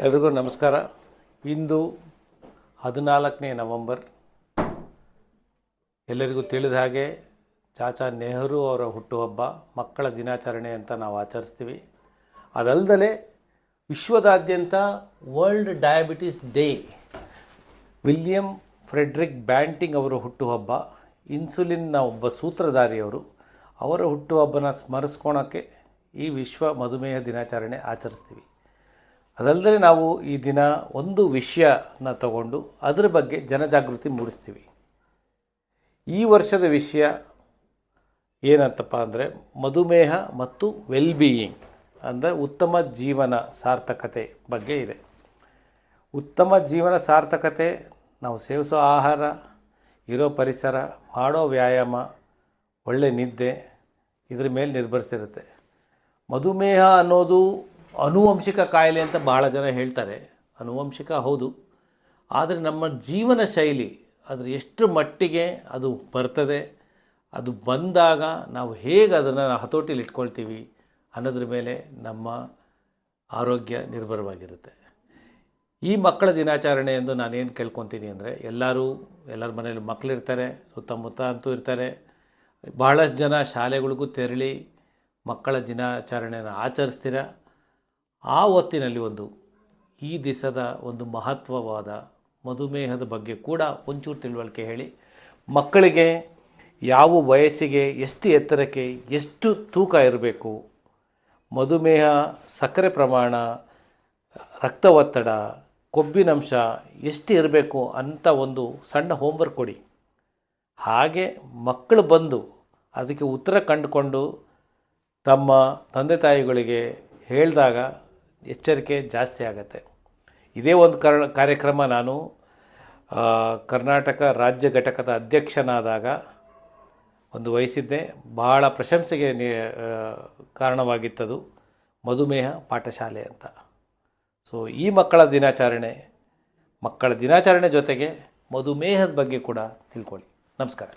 ಎಲ್ರಿಗೂ ನಮಸ್ಕಾರ. ಇಂದು ಹದಿನಾಲ್ಕನೇ ನವಂಬರ್. ಎಲ್ಲರಿಗೂ ತಿಳಿದ ಹಾಗೆ ಚಾಚಾ ನೆಹರು ಅವರ ಹುಟ್ಟುಹಬ್ಬ, ಮಕ್ಕಳ ದಿನಾಚರಣೆ ಅಂತ ನಾವು ಆಚರಿಸ್ತೀವಿ. ಅದಲ್ಲದೆ ವಿಶ್ವದಾದ್ಯಂತ world diabetes day William Frederick Banting ಅವರ ಹುಟ್ಟುಹಬ್ಬ ಇನ್ಸುಲಿನ್ನ ಒಬ್ಬ ಸೂತ್ರಧಾರಿಯವರು ಅವರ ಹುಟ್ಟುಹಬ್ಬನ ಸ್ಮರಿಸ್ಕೊಳೋಕ್ಕೆ ಈ ವಿಶ್ವ ಮಧುಮೇಹ ದಿನಾಚರಣೆ ಆಚರಿಸ್ತೀವಿ. ಅದಲ್ಲದೆ ನಾವು ಈ ದಿನ ಒಂದು ವಿಷಯನ ತಗೊಂಡು ಅದರ ಬಗ್ಗೆ ಜನಜಾಗೃತಿ ಮೂಡಿಸ್ತೀವಿ. ಈ ವರ್ಷದ ವಿಷಯ ಏನಂತಪ್ಪ ಅಂದರೆ ಮಧುಮೇಹ ಮತ್ತು ವೆಲ್ ಬೀಯಿಂಗ್ ಅಂದರೆ ಉತ್ತಮ ಜೀವನ ಸಾರ್ಥಕತೆ ಬಗ್ಗೆ ಇದೆ. ಉತ್ತಮ ಜೀವನ ಸಾರ್ಥಕತೆ, ನಾವು ಸೇವಿಸೋ ಆಹಾರ, ಇರೋ ಪರಿಸರ, ಮಾಡೋ ವ್ಯಾಯಾಮ, ಒಳ್ಳೆ ನಿದ್ದೆ ಇದ್ರ ಮೇಲೆ ನಿರ್ಭರಿಸಿರುತ್ತೆ. ಮಧುಮೇಹ ಅನ್ನೋದು ಅನುವಂಶಿಕ ಕಾಯಿಲೆ ಅಂತ ಬಹಳ ಜನ ಹೇಳ್ತಾರೆ. ಅನುವಂಶಿಕ ಹೌದು. ಆದರೆ ನಮ್ಮ ಜೀವನ ಶೈಲಿ ಅದ್ರ ಎಷ್ಟು ಮಟ್ಟಿಗೆ ಅದು ಬರ್ತದೆ, ಅದು ಬಂದಾಗ ನಾವು ಹೇಗೆ ಅದನ್ನು ಹತೋಟಿಲಿ ಇಟ್ಕೊಳ್ತೀವಿ ಅನ್ನೋದ್ರ ಮೇಲೆ ನಮ್ಮ ಆರೋಗ್ಯ ನಿರ್ಭರವಾಗಿರುತ್ತೆ. ಈ ಮಕ್ಕಳ ದಿನಾಚರಣೆ ಎಂದು ನಾನೇನು ಕೇಳ್ಕೊತೀನಿ ಅಂದರೆ, ಎಲ್ಲರೂ, ಎಲ್ಲರ ಮನೇಲಿ ಮಕ್ಕಳಿರ್ತಾರೆ ಸುತ್ತಮುತ್ತ ಅಂತೂ ಇರ್ತಾರೆ. ಬಹಳಷ್ಟು ಜನ ಶಾಲೆಗಳಿಗೂ ತೆರಳಿ ಮಕ್ಕಳ ದಿನಾಚರಣೆಯನ್ನು ಆಚರಿಸ್ತೀರ? ಆ ಹೊತ್ತಿನಲ್ಲಿ ಒಂದು, ಈ ದಿಸದ ಒಂದು ಮಹತ್ವವಾದ ಮಧುಮೇಹದ ಬಗ್ಗೆ ಕೂಡ ಒಂಚೂರು ತಿಳುವಳಿಕೆ ಹೇಳಿ. ಮಕ್ಕಳಿಗೆ ಯಾವ ವಯಸ್ಸಿಗೆ ಎಷ್ಟು ಎತ್ತರಕ್ಕೆ ಎಷ್ಟು ತೂಕ ಇರಬೇಕು, ಮಧುಮೇಹ, ಸಕ್ಕರೆ ಪ್ರಮಾಣ, ರಕ್ತ ಒತ್ತಡ, ಕೊಬ್ಬಿನಂಶ ಎಷ್ಟು ಇರಬೇಕು ಅಂತ ಒಂದು ಸಣ್ಣ ಹೋಮ್ವರ್ಕ್ ಕೊಡಿ. ಹಾಗೆ ಮಕ್ಕಳು ಬಂದು ಅದಕ್ಕೆ ಉತ್ತರ ಕಂಡುಕೊಂಡು ತಮ್ಮ ತಂದೆ ತಾಯಿಗಳಿಗೆ ಹೇಳಿದಾಗ ಎಚ್ಚರಿಕೆ ಜಾಸ್ತಿ ಆಗುತ್ತೆ. ಇದೇ ಒಂದು ಕರ್, ಕಾರ್ಯಕ್ರಮ ನಾನು ಕರ್ನಾಟಕ ರಾಜ್ಯ ಘಟಕದ ಅಧ್ಯಕ್ಷನಾದಾಗ ಒಂದು ವಹಿಸಿದ್ದೆ. ಬಹಳ ಪ್ರಶಂಸೆಗೆ ಕಾರಣವಾಗಿತ್ತದು. ಮಧುಮೇಹ ಪಾಠಶಾಲೆ ಅಂತ. ಸೊ ಈ ಮಕ್ಕಳ ದಿನಾಚರಣೆ ಮಕ್ಕಳ ದಿನಾಚರಣೆ ಜೊತೆಗೆ ಮಧುಮೇಹದ ಬಗ್ಗೆ ಕೂಡ ತಿಳ್ಕೊಳ್ಳಿ. ನಮಸ್ಕಾರ.